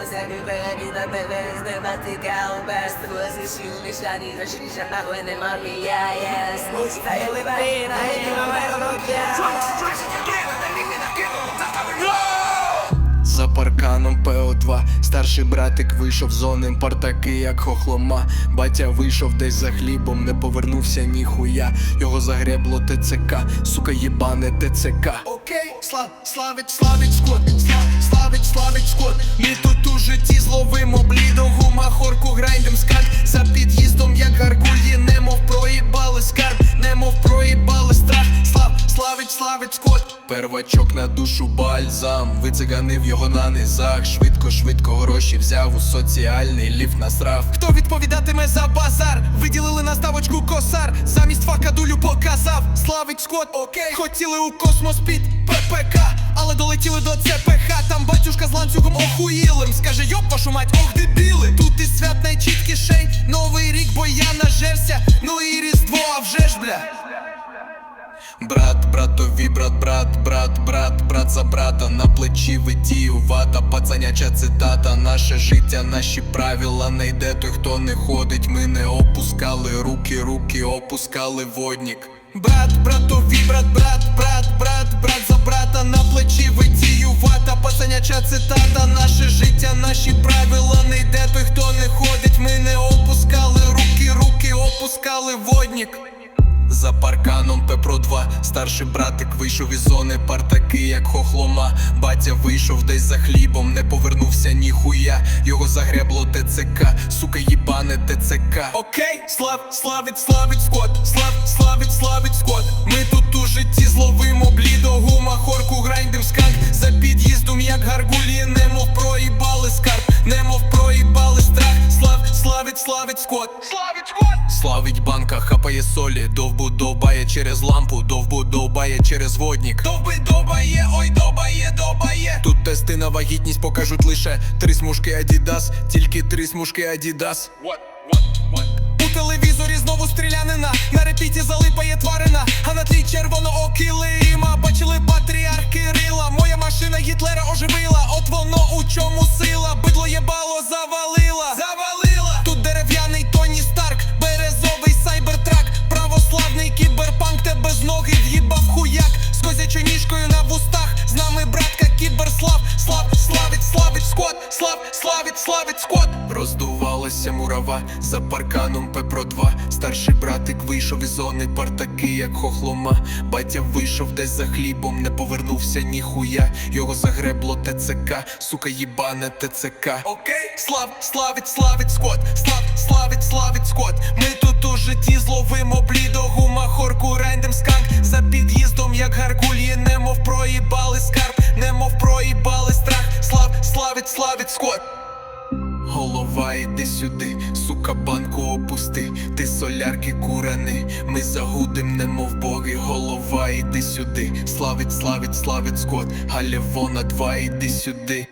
O best Você ciúme Shani da xixa Na rua de mami Yeah yes Tá eu e barina Ele não vai За парканом ПО2 Старший братик вийшов з зони Партаки, як хохлома. Батя вийшов десь за хлібом, не повернувся ніхуя. Його загребло ТЦК, сука єбане ТЦК Окей, слав, славить, славить Слав, славить, славить скот Ми тут у житті зловимо блідо Гума, хорку, грайдем скальп славить скот Первачок на душу бальзам. Вициганив його на низах. Швидко, швидко гроші взяв у соціальний ліфт насрав. Хто відповідатиме за базар? Виділили на ставочку косар. Замість фака дулю показав. Славить скот, окей. Хотіли у космос під ППК Але долетіли до ЦПХ Там батюшка з ланцюгом охуїлим. Скаже, йоп вашу мать, ох дебіли! Тут і свят найчіткіший Новий рік, бо я нажерся. Ну і різдво, а вже ж бля. Брат, братові, брат, брат, брат, брат, брат за брата На плечі витіювата, пацаняча цитата Наше життя, наші правила. Не йде той, хто не ходить. Ми не опускали руки, руки опускали воднік Брат, братові, брат, брат, брат, брат, брат за брата На плечі витіювата, пацаняча цитата Наше життя, наші правила. Не йде той, хто не ходить. Ми не опускали руки, руки опускали воднік за парканом Пепро 2 Старший братик вийшов із зони партаки, як хохлома. Батя вийшов десь за хлібом, не повернувся ніхуя. Його загребло ТЦК, сука, їбане ТЦК. Окей, слав, славить, славить скот, слав, славить, славить скот. Ми тут у житті зловимо блідо, гума, хорку, грайндим сканк. За під'їздом, як гаргулі, немов проїбали скарб, немов проїбали страх. Слав, славить, славить скот. Славить скот! Славить банка, хапає солі, довбу довбає через лампу, довбу довбає через воднік. Довби довбає, ой, довбає, довбає. Тут тести на вагітність покажуть лише три смужки Адідас, тільки три смужки Адідас. У телевізорі знову стрілянина, на репіті залипає тварина, а на тлі червоного килима бачили патріарх Кирила. Моя машина Гітлера оживила, козячою на вустах, з нами братка кіберслав, слав, славить, славить скот, слав, славить, славить скот. Роздувалася мурава за парканом Пепро 2 Старший братик вийшов із зони партаки, як хохлома. Батя вийшов десь за хлібом, не повернувся ніхуя. Його загребло ТЦК, сука, їбане ТЦК. Окей, слав, славить, славить скот, слав, славить, славить скот. Ми тут у житті зловимо блідо, гума, славить, славить скот. Голова, іди сюди, сука, банку опусти, ти солярки курани, ми загудим, немов боги, голова, іди сюди, славить, славить, славить скот, Галівона 2, іди сюди.